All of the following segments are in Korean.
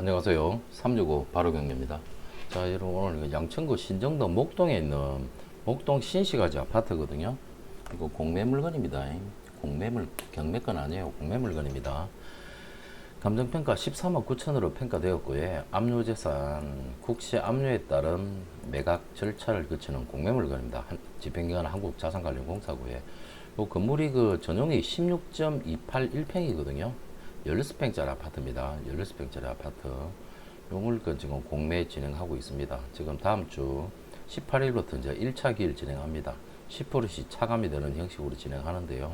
안녕하세요. 365 바로경입니다. 자, 여러분 오늘 그 양천구 신정도 목동에 있는 목동 신시가지 아파트거든요. 이거 공매 물건입니다. 공매물 경매건 아니에요. 공매 물건입니다. 감정평가 13억 9천으로 평가되었고요. 압류재산, 국시 압류에 따른 매각 절차를 거치는 공매 물건입니다. 한- 집행기관 한국자산관리공사고요. 요 건물이 그 전용이 16.281평이거든요. 16평짜리 아파트입니다. 16평짜리 아파트. 요 물건 지금 공매 진행하고 있습니다. 지금 다음 주 18일부터 이제 1차 기일 진행합니다. 10%씩 차감이 되는 형식으로 진행하는데요.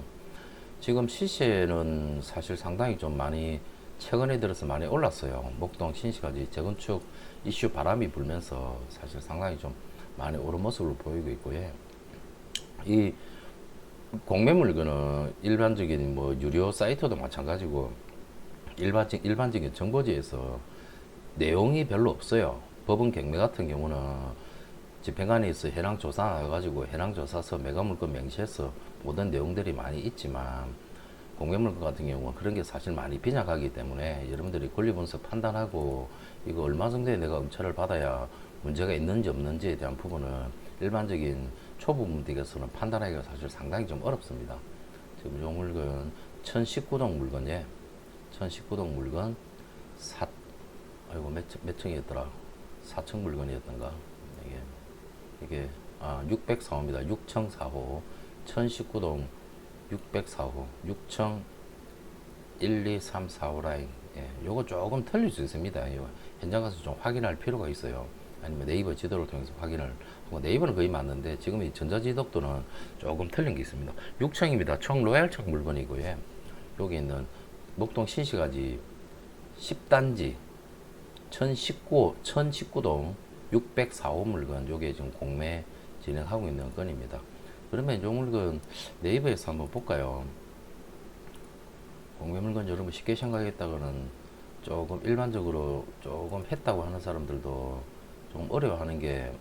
지금 시세는 사실 상당히 좀 많이 최근에 들어서 많이 올랐어요. 목동 신시까지 재건축 이슈 바람이 불면서 사실 상당히 좀 많이 오른 모습을 보이고 있고요. 이 공매 물건은 일반적인 뭐 유료 사이트도 마찬가지고 일반적 일반적인 정보지에서 내용이 별로 없어요. 법원 경매 같은 경우는 집행관에서 해당 조사 나가지고 해당 조사서 매각 물건 명시해서 모든 내용들이 많이 있지만 공개 물건 같은 경우는 그런 게 사실 많이 빈약하기 때문에 여러분들이 권리 분석 판단하고 이거 얼마 정도에 내가 음차를 받아야 문제가 있는지 없는지에 대한 부분은 일반적인 초보분들에게서는 판단하기가 사실 상당히 좀 어렵습니다. 지금 요 물건 1019동 물건에 1019동 물건 사 아이고 몇, 층- 몇 층이었더라? 4층 물건이었던가? 이게 이게 아 604호입니다. 6층 4호 1019동 604호 6층 1, 2, 3, 4호 라인. 예, 요거 조금 틀릴 수 있습니다. 이거 현장 가서 좀 확인할 필요가 있어요. 아니면 네이버 지도를 통해서 확인을 하고 네이버는 거의 맞는데 지금 이 전자지도도는 조금 틀린 게 있습니다. 6층입니다. 총 로얄층 물건이고요. 여기 있는 목동 신시가지 10단지 1019, 1019동 604호 물건 요게 지금 공매 진행하고 있는 건입니다. 그러면 요 물건 네이버에서 한번 볼까요? 공매 물건 여러분 쉽게 생각했다가는 조금 일반적으로 조금 했다고 하는 사람들도 좀 어려워하는 게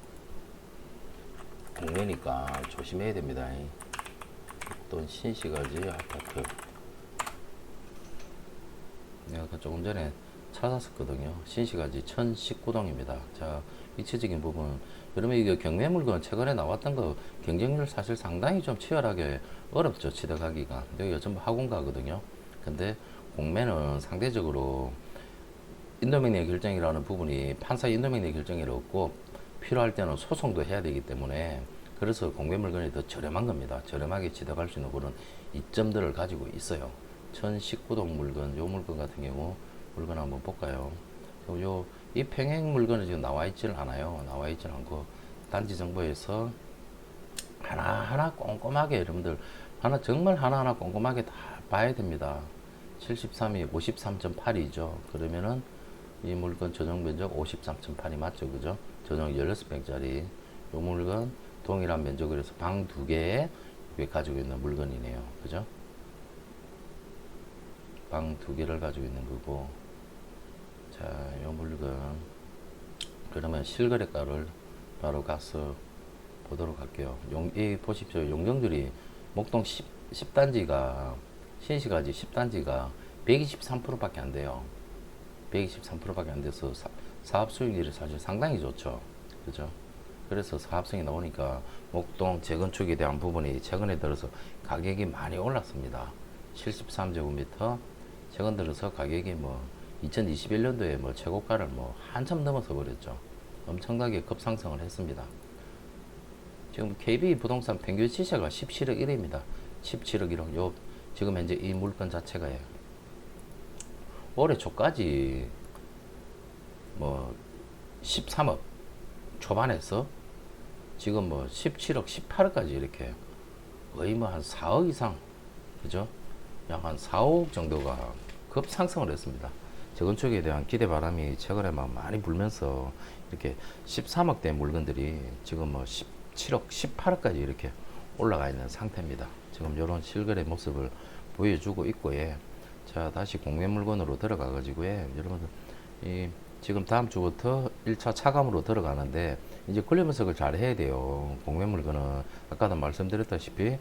공매니까 조심해야 됩니다. 또 신시가지 아파트 내가 조금 전에 찾았었거든요. 신시가지 1019동입니다. 자, 위치적인 부분. 여러분, 이게 경매 물건 최근에 나왔던 거 경쟁률 사실 상당히 좀 치열하게 어렵죠. 취득하기가. 여기가 전부 학원가거든요. 근데 공매는 상대적으로 인도명령 결정이라는 부분이 판사 인도명령 결정이 없고 필요할 때는 소송도 해야 되기 때문에 그래서 공개 물건이 더 저렴한 겁니다. 저렴하게 취득할 수 있는 그런 이점들을 가지고 있어요. 1019동 물건, 요 물건 같은 경우 물건 한번 볼까요? 요, 이 평행 물건은 지금 나와 있지는 않아요. 나와 있지는 않고 단지 정보에서 하나하나 꼼꼼하게 여러분들 하나 정말 하나하나 꼼꼼하게 다 봐야 됩니다. 73이 53.8이죠. 그러면은 이 물건 전용 면적 53.8이 맞죠, 그죠? 전용 16평짜리 요 물건 동일한 면적을 해서 방 두 개에 가지고 있는 물건이네요, 그죠? 방 두 개를 가지고 있는 거고, 자, 요 물건 그러면 실거래가를 바로 가서 보도록 할게요. 용, 이 보십시오. 용적률이 목동 10, 10 단지가 신시가지 10단지가 123%밖에 안 돼요. 123%밖에 안 돼서 사, 사업 수익률이 사실 상당히 좋죠. 그죠? 그래서 사업성이 나오니까 목동 재건축에 대한 부분이 최근에 들어서 가격이 많이 올랐습니다. 73제곱미터 최근 들어서 가격이 뭐 2021년도에 뭐 최고가를 뭐 한참 넘어서 버렸죠. 엄청나게 급상승을 했습니다. 지금 KB 부동산 평균 시세가 17억 1입니다. 17억 1억. 요 지금 현재 이 물건 자체가 요. 올해 초까지 뭐 13억 초반에서 지금 뭐 17억, 18억까지 이렇게 거의 뭐 한 4억 이상, 그죠? 약 한 4억 정도가 급상승을 했습니다. 재건축에 대한 기대 바람이 최근에 막 많이 불면서 이렇게 13억대 물건들이 지금 뭐 17억, 18억까지 이렇게 올라가 있는 상태입니다. 지금 이런 실거래 모습을 보여주고 있고, 예. 자, 다시 공매 물건으로 들어가 가지고, 예. 여러분들, 이, 지금 다음 주부터 1차 차감으로 들어가는데, 이제 권리 분석을 잘 해야 돼요. 공매 물건은, 아까도 말씀드렸다시피,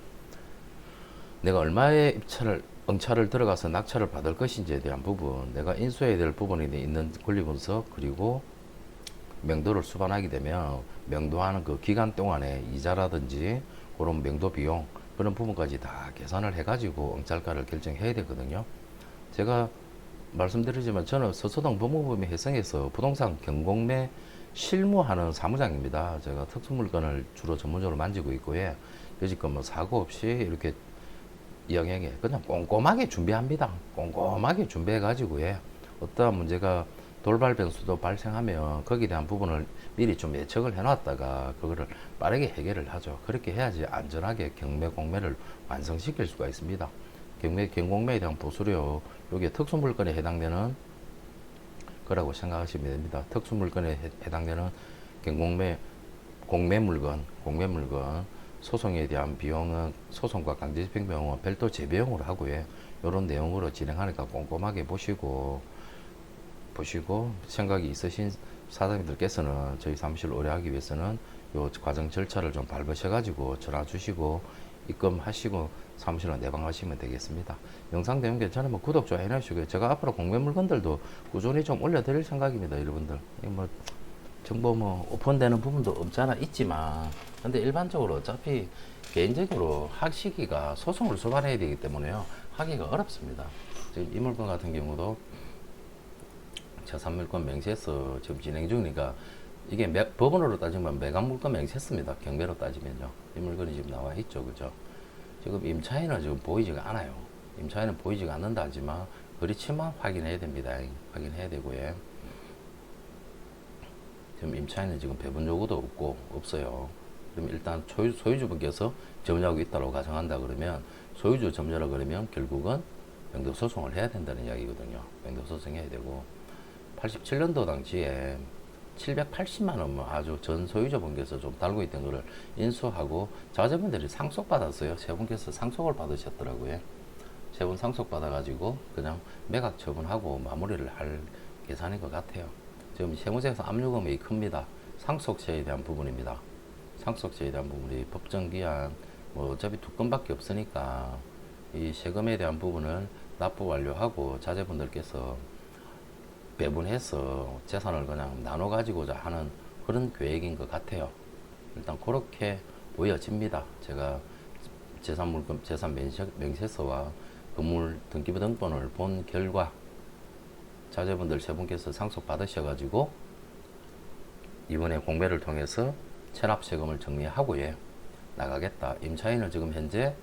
내가 얼마에 입찰을 응찰을 들어가서 낙찰을 받을 것인지에 대한 부분, 내가 인수해야 될 부분에 있는 권리 분석 그리고 명도를 수반하게 되면 명도하는 그 기간 동안에 이자라든지 그런 명도 비용 그런 부분까지 다 계산을 해가지고 응찰가를 결정해야 되거든요. 제가 말씀드리지만 저는 서초동 법무부의 해성에서 부동산 경공매 실무하는 사무장입니다. 제가 특수물건을 주로 전문적으로 만지고 있고요. 여지껏 뭐 사고 없이 이렇게 영역에 그냥 꼼꼼하게 준비합니다. 꼼꼼하게 준비해 가지고 예. 어떠한 문제가 돌발 변수도 발생하면 거기에 대한 부분을 미리 좀 예측을 해놨다가 그거를 빠르게 해결을 하죠. 그렇게 해야지 안전하게 경매 공매를 완성시킬 수가 있습니다. 경매 경공매에 대한 보수료 여기에 특수물건에 해당되는 거라고 생각하시면 됩니다. 특수물건에 해- 해당되는 경공매 공매 물건, 공매 물건 소송에 대한 비용은 소송과 강제집행 비용은 별도 재비용으로 하고요. 이런 내용으로 진행하니까 꼼꼼하게 보시고 보시고 생각이 있으신 사장님들께서는 저희 사무실을 오래 하기 위해서는 요 과정 절차를 좀 밟으셔가지고 전화 주시고 입금하시고 사무실로 내방하시면 되겠습니다. 영상 내용 괜찮으면 구독, 좋아요 해주시고요. 제가 앞으로 공매 물건들도 꾸준히 좀 올려드릴 생각입니다, 여러분들. 이뭐 정보 뭐 오픈되는 부분도 없잖아 있지만. 근데 일반적으로 어차피 개인적으로 하시기가 소송을 수반해야 되기 때문에요. 하기가 어렵습니다. 지금 이 물건 같은 경우도 자산물권 명시해서 지금 진행 중이니까 이게 매, 법원으로 따지면 매각 물건 명시했습니다. 경매로 따지면요. 이 물건이 지금 나와 있죠. 그죠? 지금 임차인은 지금 보이지가 않아요. 임차인은 보이지가 않는다 하지만 그렇지만 확인해야 됩니다. 확인해야 되고요 지금 임차인은 지금 배분 요구도 없고 없어요. 그럼 일단 소유, 소유주 분께서 점유하고 있다고 가정한다 그러면 소유주 점유라 그러면 결국은 명도 소송을 해야 된다는 이야기거든요. 명도 소송해야 되고 87년도 당시에 780만 원뭐 아주 전 소유자 분께서 좀 달고 있던 거를 인수하고 자제분들이 상속 받았어요. 세 분께서 상속을 받으셨더라고요. 세 분 상속 받아가지고 그냥 매각 처분하고 마무리를 할 계산인 것 같아요. 지금 세무서에서 압류금이 큽니다. 상속세에 대한 부분입니다. 상속세에 대한 부분이 법정기한 뭐 어차피 두 건밖에 없으니까 이 세금에 대한 부분을 납부 완료하고 자제분들께서 배분해서 재산을 그냥 나눠 가지고자 하는 그런 계획인 것 같아요. 일단 그렇게 보여집니다. 제가 재산 물건 재산 명세, 명세서와 건물 등기부 등본을 본 결과 자제분들 세 분께서 상속 받으셔가지고 이번에 공매를 통해서 체납세금을 정리하고 예 나가겠다. 임차인은 지금 현재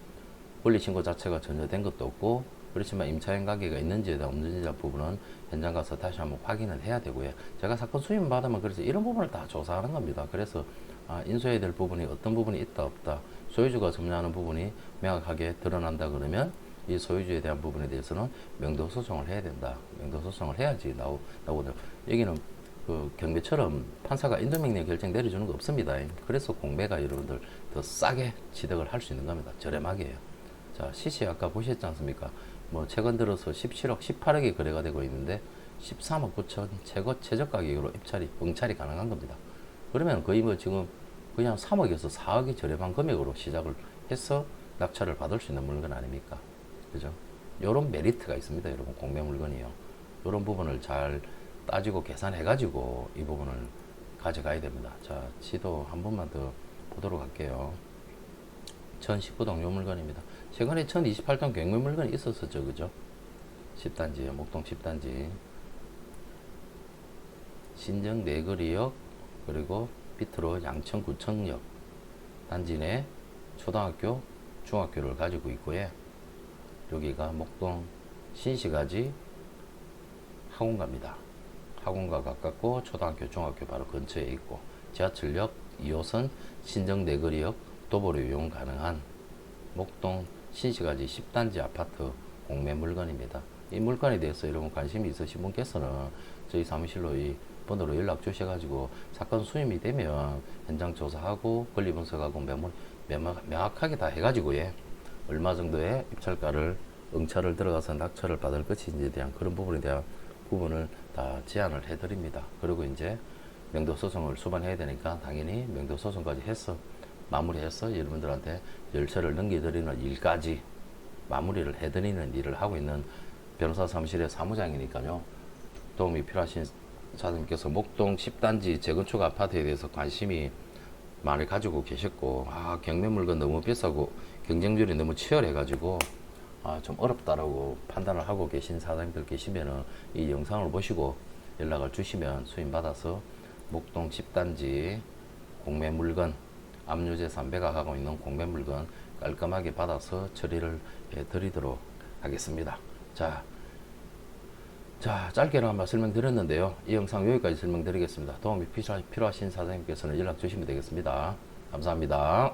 권리신고 자체가 전혀 된 것도 없고 그렇지만 임차인 관계가 있는지에 대한 없는지에 대한 부분은 현장 가서 다시 한번 확인을 해야 되고요. 제가 사건 수임 받으면 그래서 이런 부분을 다 조사하는 겁니다. 그래서 아, 인수해야 될 부분이 어떤 부분이 있다 없다 소유주가 점유하는 부분이 명확하게 드러난다 그러면 이 소유주에 대한 부분에 대해서는 명도 소송을 해야 된다. 명도 소송을 해야지 나오 나오거든. 여기는 그 경매처럼 판사가 인도명령 결정 내려주는 거 없습니다. 그래서 공매가 여러분들 더 싸게 취득을 할 수 있는 겁니다. 저렴하게요. 자, 시세 아까 보셨지 않습니까? 뭐 최근 들어서 17억, 18억이 거래가 되고 있는데 13억 9천 최고 최저 가격으로 입찰이 응찰이 가능한 겁니다. 그러면 거의 뭐 지금 그냥 3억에서 4억이 저렴한 금액으로 시작을 해서 낙찰을 받을 수 있는 물건 아닙니까? 그죠? 요런 메리트가 있습니다, 여러분. 공매 물건이요. 요런 부분을 잘 따지고 계산해가지고 이 부분을 가져가야 됩니다. 자, 지도 한 번만 더 보도록 할게요. 1019동 요 물건입니다. 최근에 1028동 경매 물건이 있었었죠, 그죠? 10단지, 목동 10단지. 신정 내거리역, 그리고 밑으로 양천 구청역 단지 내 초등학교, 중학교를 가지고 있고요. 여기가 목동 신시가지 학원가입니다. 학원가 가깝고 초등학교, 중학교 바로 근처에 있고 지하철역 2호선 신정 내거리역 도보로 이용 가능한 목동 신시가지 10단지 아파트 공매 물건입니다. 이 물건에 대해서 여러분 관심이 있으신 분께서는 저희 사무실로 이 번호로 연락 주셔가지고 사건 수임이 되면 현장 조사하고 권리 분석하고 매물 명확- 명확하게 다 해가지고 예 얼마 정도의 입찰가를 응찰을 들어가서 낙찰을 받을 것인지에 대한 그런 부분에 대한 부분을 다 제안을 해드립니다. 그리고 이제 명도 소송을 수반해야 되니까 당연히 명도 소송까지 해서 마무리해서 여러분들한테 열차를 넘겨드리는 일까지 마무리를 해드리는 일을 하고 있는 변호사 사무실의 사무장이니까요. 도움이 필요하신 사장님께서 목동 10단지 재건축 아파트에 대해서 관심이 많이 가지고 계셨고 아 경매 물건 너무 비싸고 경쟁률이 너무 치열해가지고 아 좀 어렵다라고 판단을 하고 계신 사장님들 계시면은 이 영상을 보시고 연락을 주시면 수임 받아서 목동 10단지 공매 물건 압류재 300가 하고 있는 공매 물건 깔끔하게 받아서 처리를 해 드리도록 하겠습니다. 자, 자 짧게나마 설명드렸는데요. 이 영상 여기까지 설명드리겠습니다. 도움이 필요하- 필요하신 사장님께서는 연락 주시면 되겠습니다. 감사합니다.